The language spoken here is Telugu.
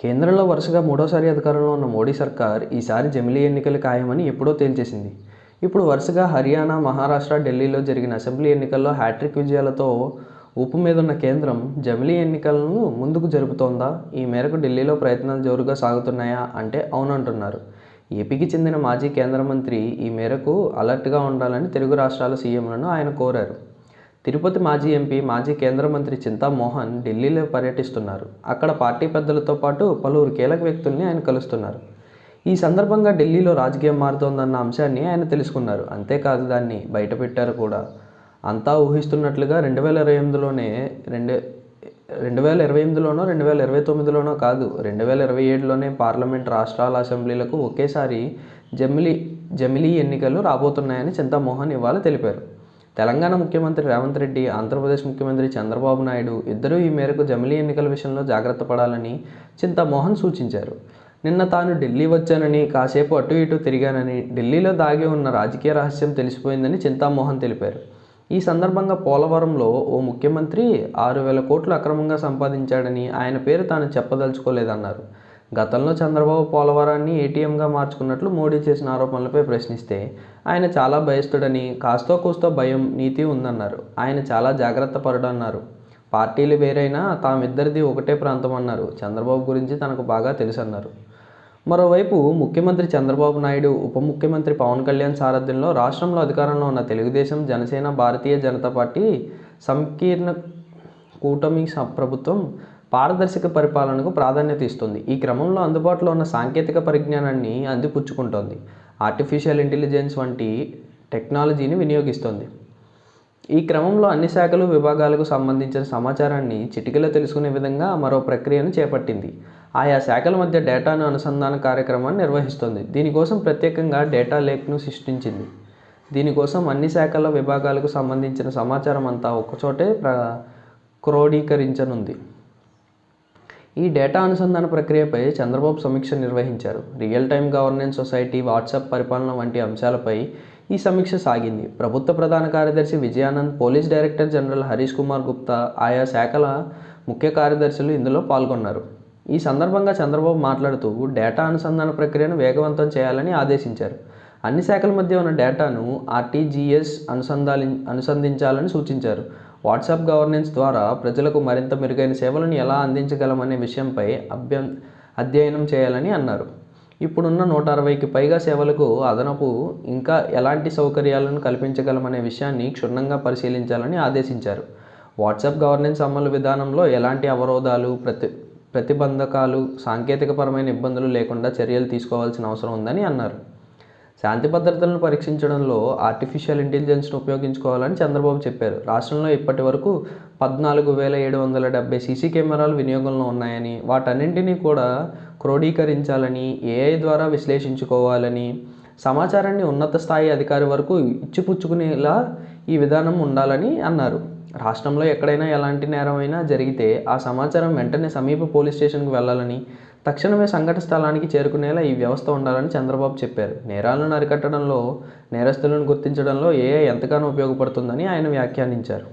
కేంద్రంలో వరుసగా మూడోసారి అధికారంలో ఉన్న మోడీ సర్కార్ ఈసారి జమిలీ ఎన్నికలు ఖాయమని ఎప్పుడో తేల్చేసింది. ఇప్పుడు వరుసగా హర్యానా మహారాష్ట్ర ఢిల్లీలో జరిగిన అసెంబ్లీ ఎన్నికల్లో హ్యాట్రిక్ విజయాలతో ఉప్పు మీద ఉన్న కేంద్రం జమిలీ ఎన్నికలను ముందుకు జరుపుతోందా? ఈ మేరకు ఢిల్లీలో ప్రయత్నాలు జోరుగా సాగుతున్నాయా అంటే అవునంటున్నారు. ఏపీకి చెందిన మాజీ కేంద్ర మంత్రి ఈ మేరకు అలర్ట్గా ఉండాలని తెలుగు రాష్ట్రాల సీఎంలను ఆయన కోరారు. తిరుపతి మాజీ ఎంపీ మాజీ కేంద్ర మంత్రి చింతామోహన్ ఢిల్లీలో పర్యటిస్తున్నారు. అక్కడ పార్టీ పెద్దలతో పాటు పలువురు కీలక వ్యక్తుల్ని ఆయన కలుస్తున్నారు. ఈ సందర్భంగా ఢిల్లీలో రాజకీయం మారుతోందన్న అంశాన్ని ఆయన తెలుసుకున్నారు. అంతేకాదు దాన్ని బయటపెట్టారు కూడా. అంతా ఊహిస్తున్నట్లుగా రెండు వేల ఇరవై ఎనిమిదిలోనే రెండు రెండు వేల ఇరవై ఎనిమిదిలోనో రెండు వేల ఇరవై తొమ్మిదిలోనో కాదు రెండు వేల ఇరవై ఏడులోనే పార్లమెంట్ రాష్ట్రాల అసెంబ్లీలకు ఒకేసారి జమిలీ జమిలీ ఎన్నికలు రాబోతున్నాయని చింతామోహన్ ఇవాళ తెలిపారు. తెలంగాణ ముఖ్యమంత్రి రేవంత్ రెడ్డి ఆంధ్రప్రదేశ్ ముఖ్యమంత్రి చంద్రబాబు నాయుడు ఇద్దరూ ఈ మేరకు జమిలీ ఎన్నికల విషయంలో జాగ్రత్త పడాలని చింతామోహన్ సూచించారు. నిన్న తాను ఢిల్లీ వచ్చానని కాసేపు అటు ఇటు తిరిగానని ఢిల్లీలో దాగి ఉన్న రాజకీయ రహస్యం తెలిసిపోయిందని చింతామోహన్ తెలిపారు. ఈ సందర్భంగా పోలవరంలో ఓ ముఖ్యమంత్రి ఆరు వేల కోట్లు అక్రమంగా సంపాదించాడని ఆయన పేరు తాను చెప్పదలుచుకోలేదన్నారు. గతంలో చంద్రబాబు పోలవరాన్ని ఏటీఎంగా మార్చుకున్నట్లు మోడీ చేసిన ఆరోపణలపై ప్రశ్నిస్తే ఆయన చాలా భయస్తుడని కాస్తో కూస్తో భయం నీతి ఉందన్నారు. ఆయన చాలా జాగ్రత్త పరుడన్నారు. పార్టీలు వేరైనా తామిద్దరిది ఒకటే ప్రాంతం అన్నారు. చంద్రబాబు గురించి తనకు బాగా తెలుసన్నారు. మరోవైపు ముఖ్యమంత్రి చంద్రబాబు నాయుడు ఉప ముఖ్యమంత్రి పవన్ కళ్యాణ్ సారథ్యంలో రాష్ట్రంలో అధికారంలో ఉన్న తెలుగుదేశం జనసేన భారతీయ జనతా పార్టీ సంకీర్ణ కూటమి ప్రభుత్వం పారదర్శక పరిపాలనకు ప్రాధాన్యత ఇస్తుంది. ఈ క్రమంలో అందుబాటులో ఉన్న సాంకేతిక పరిజ్ఞానాన్ని అందిపుచ్చుకుంటోంది. ఆర్టిఫిషియల్ ఇంటెలిజెన్స్ వంటి టెక్నాలజీని వినియోగిస్తుంది. ఈ క్రమంలో అన్ని శాఖలు విభాగాలకు సంబంధించిన సమాచారాన్ని చిటికలో తెలుసుకునే విధంగా మరో ప్రక్రియను చేపట్టింది. ఆయా శాఖల మధ్య డేటాను అనుసంధాన కార్యక్రమాన్ని నిర్వహిస్తుంది. దీనికోసం ప్రత్యేకంగా డేటా లేక్ను సృష్టించింది. దీనికోసం అన్ని శాఖల విభాగాలకు సంబంధించిన సమాచారం అంతా ఒకచోటే ప్ర క్రోడీకరించనుంది. ఈ డేటా అనుసంధాన ప్రక్రియపై చంద్రబాబు సమీక్ష నిర్వహించారు. Real time governance society WhatsApp పరిపాలన వంటి అంశాలపై ఈ సమీక్ష సాగింది. ప్రభుత్వ ప్రధాన కార్యదర్శి Vijayanand police director general Harish Kumar Gupta ఆయా శాఖల ముఖ్య కార్యదర్శులు ఇందులో పాల్గొన్నారు. ఈ సందర్భంగా చంద్రబాబు మాట్లాడుతూ డేటా అనుసంధాన ప్రక్రియను వేగవంతం చేయాలని ఆదేశించారు. అన్ని శాఖల మధ్య ఉన్న డేటాను ఆర్టీజీఎస్ అనుసంధాలి అనుసంధించాలని సూచించారు. వాట్సాప్ గవర్నెన్స్ ద్వారా ప్రజలకు మరింత మెరుగైన సేవలను ఎలా అందించగలమనే విషయంపై అభ్యం అధ్యయనం చేయాలని అన్నారు. ఇప్పుడున్న నూట అరవైకి పైగా సేవలకు అదనపు ఇంకా ఎలాంటి సౌకర్యాలను కల్పించగలమనే విషయాన్ని క్షుణ్ణంగా పరిశీలించాలని ఆదేశించారు. వాట్సాప్ గవర్నెన్స్ అమలు విధానంలో ఎలాంటి అవరోధాలు ప్రతి ప్రతిబంధకాలు సాంకేతికపరమైన ఇబ్బందులు లేకుండా చర్యలు తీసుకోవాల్సిన అవసరం ఉందని అన్నారు. శాంతి భద్రతలను పరీక్షించడంలో ఆర్టిఫిషియల్ ఇంటెలిజెన్స్ను ఉపయోగించుకోవాలని చంద్రబాబు చెప్పారు. రాష్ట్రంలో ఇప్పటి వరకు పద్నాలుగు వేల ఏడు వందల డెబ్బై సీసీ కెమెరాలు వినియోగంలో ఉన్నాయని వాటన్నింటినీ కూడా క్రోడీకరించాలని ఏఐ ద్వారా విశ్లేషించుకోవాలని సమాచారాన్ని ఉన్నత స్థాయి అధికారి వరకు ఇచ్చిపుచ్చుకునేలా ఈ విధానం ఉండాలని అన్నారు. రాష్ట్రంలో ఎక్కడైనా ఎలాంటి నేరమైనా జరిగితే ఆ సమాచారం వెంటనే సమీప పోలీస్ స్టేషన్కు వెళ్ళాలని తక్షణమే సంఘటన స్థలానికి చేరుకునేలా ఈ వ్యవస్థ ఉండాలని చంద్రబాబు చెప్పారు. నేరాలను అరికట్టడంలో నేరస్తులను గుర్తించడంలో ఏఐ ఎంతగానో ఉపయోగపడుతుందని ఆయన వ్యాఖ్యానించారు.